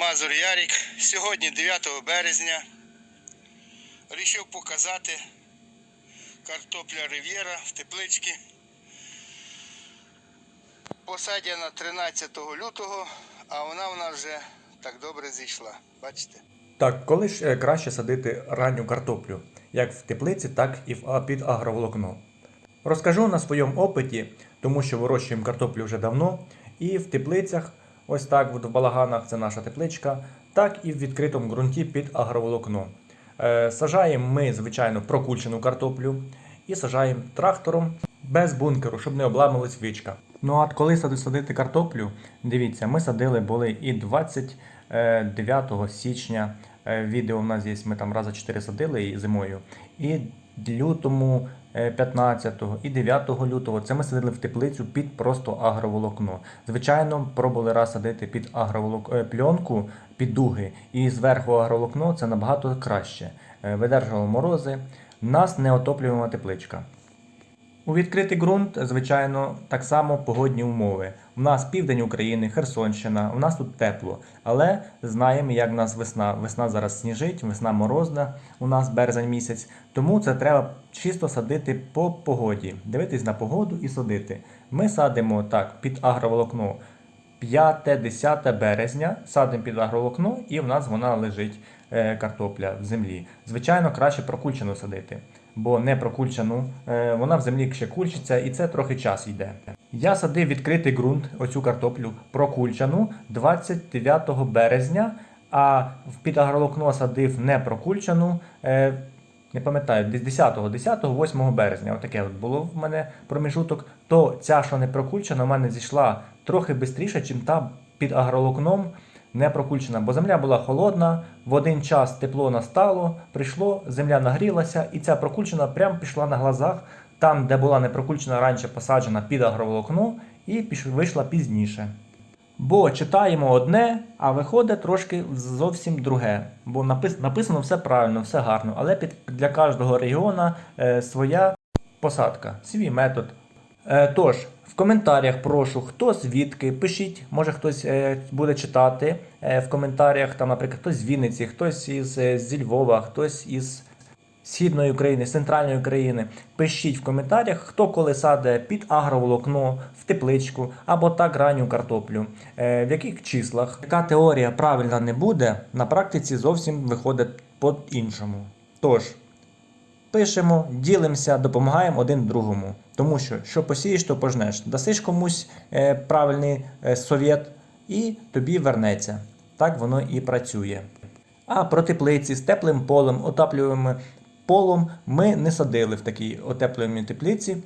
Мазур Ярік. Сьогодні 9 березня. Рішив показати картопля Рив'єра в тепличці. Посадена 13 лютого, а вона в нас вже так добре зійшла. Бачите? Так, коли ж е, краще садити ранню картоплю, як в теплиці, так і під агроволокно. Розкажу на своєму опиті, тому що вирощуємо картоплю вже давно, і в теплицях, ось так, в балаганах, це наша тепличка, так і в відкритому ґрунті під агроволокно. Е, сажаємо ми, звичайно, прокульчену картоплю і сажаємо трактором без бункеру, щоб не обламалась вичка. Ну а коли сади- садити картоплю, дивіться, ми садили були і 29 січня. е, Відео в нас є, ми там рази 4 садили зимою. І лютому е, 15 і 9 лютого це ми садили в теплицю під просто агроволокно. Звичайно, пробували раз садити під агроволок... е, пленку, під дуги, і зверху агроволокно це набагато краще. Видержували Видержувало морози. Нас нас неотоплювана тепличка. У відкритий ґрунт, звичайно, так само погодні умови. У нас південь України, Херсонщина, у нас тут тепло. Але знаємо, як в нас весна. Весна зараз сніжить, весна морозна, у нас березень місяць. Тому це треба чисто садити по погоді, дивитись на погоду і садити. Ми садимо так під агроволокно 5-10 березня, садимо під агроволокно, і в нас вона лежить е, картопля в землі. Звичайно, краще прокульчену садити, бо не прокульчену, е, вона в землі ще кульчиться і це трохи час йде. Я садив відкритий ґрунт, оцю картоплю прокульчену 29 березня, а в під агроволокно садив не прокульчену. е, не пам'ятаю, десь 10, 10, 8 березня, отаке от було в мене проміжуток, то ця, що не прокульчена, в мене зійшла трохи швидше, ніж та під агролокном не прокульчена. Бо земля була холодна, в один час тепло настало, прийшло, земля нагрілася, і ця прокульчена прямо пішла на глазах, там, де була не прокульчена раніше посаджена під агроволокно, і вийшла пізніше. Бо читаємо одне, а виходить трошки зовсім друге. Бо написано все правильно, все гарно, але під, для кожного регіону е, своя посадка, свій метод. Е, тож, в коментарях прошу, хто звідки, пишіть, може хтось е, буде читати е, в коментарях, там, наприклад, хтось з Вінниці, хтось із зі Львова, хтось із Східної України, центральної України. Пишіть в коментарях, хто коли саде під агроволокно, в тепличку або так ранню картоплю. В яких числах. Яка теорія правильна не буде, на практиці зовсім виходить по-іншому. Тож, пишемо, ділимося, допомагаємо один другому. Тому що що посієш, то пожнеш. Дасиш комусь е, правильний е, совєт, і тобі вернеться. Так воно і працює. А про теплиці з теплим полем, отаплюємо полом ми не садили в такій отеплювальній теплиці.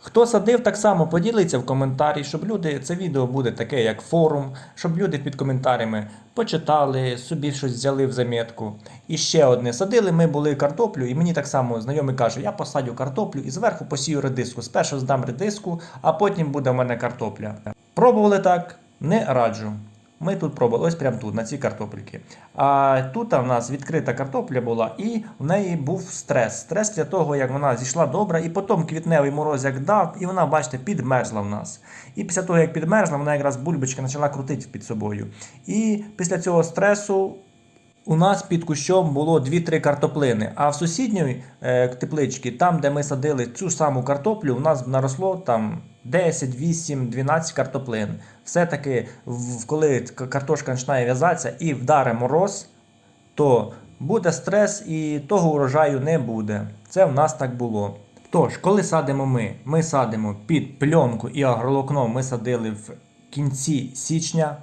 Хто садив, так само поділиться в коментарі, щоб люди, це відео буде таке, як форум, щоб люди під коментарями почитали, собі щось взяли в замітку. І ще одне, садили ми були картоплю, і мені так само знайомий каже, я посадю картоплю і зверху посію редиску. Спершу здам редиску, а потім буде в мене картопля. Пробували так, не раджу. Ми тут пробували, ось прямо тут, на цій картопельці. А тут в нас відкрита картопля була, і в неї був стрес. Стрес для того, як вона зійшла добре, і потім квітневий мороз як дав, і вона, бачите, підмерзла в нас. І після того, як підмерзла, вона якраз бульбочка почала крутити під собою. І після цього стресу у нас під кущом було 2-3 картоплини, а в сусідній е, тепличці, там, де ми садили цю саму картоплю, у нас наросло там 10, 8, 12 картоплин. Все-таки, коли картошка починає в'язатися і вдаре мороз, то буде стрес і того урожаю не буде. Це в нас так було. Тож, коли садимо ми, ми садимо під пленку і агролокно ми садили в кінці січня.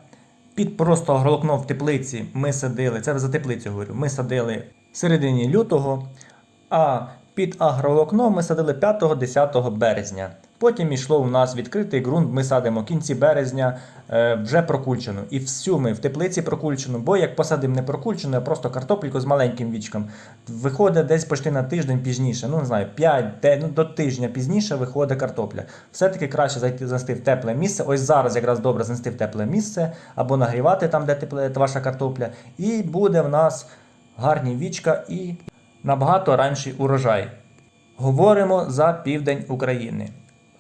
Під просто агролокно в теплиці ми садили, це за теплицю говорю, ми садили в середині лютого, а під агролокно ми садили 5-10 березня. Потім йшло у нас відкритий ґрунт, ми садимо в кінці березня е, вже прокульчену. І всю ми в теплиці прокульчену, бо як посадимо не прокульчену, а просто картопельку з маленьким вічком, виходить десь почти на тиждень пізніше, ну не знаю, 5 де, ну, до тижня пізніше виходить картопля. Все-таки краще зайти занести в тепле місце. Ось зараз якраз добре занести в тепле місце або нагрівати там, де тепле ваша картопля. І буде в нас гарні вічка і набагато ранший урожай. Говоримо за південь України.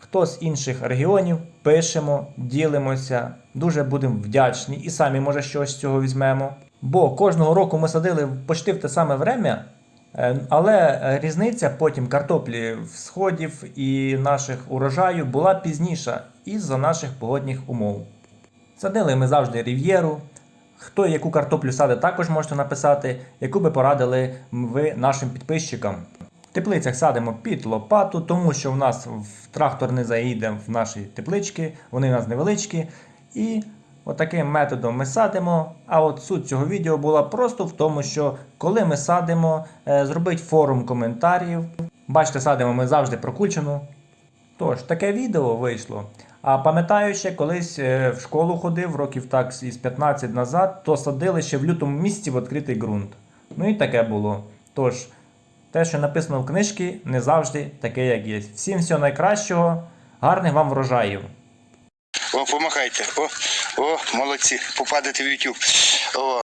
Хто з інших регіонів, пишемо, ділимося, дуже будемо вдячні і самі, може, щось з цього візьмемо. Бо кожного року ми садили почти в те саме время, е, але різниця потім картоплі сходів і наших урожаю була пізніша із-за наших погодних умов. Садили ми завжди рів'єру. Хто яку картоплю садить, також можете написати, яку би порадили ви нашим підписчикам. В теплицях садимо під лопату, тому що в нас в трактор не заїде в наші теплички, вони у нас невеличкі. І отаким методом ми садимо. А от суть цього відео була просто в тому, що коли ми садимо, е, зробить форум коментарів. Бачите, садимо ми завжди прокульчену. Тож, таке відео вийшло. А пам'ятаю, ще колись е, в школу ходив, років так із 15 назад, то садили ще в лютому місці в відкритий ґрунт. Ну і таке було. Тож, те, що написано в книжці, не завжди таке, як є. Всім всього найкращого, гарних вам врожаїв! О, помагайте. О, о, молодці, попадете в YouTube. О,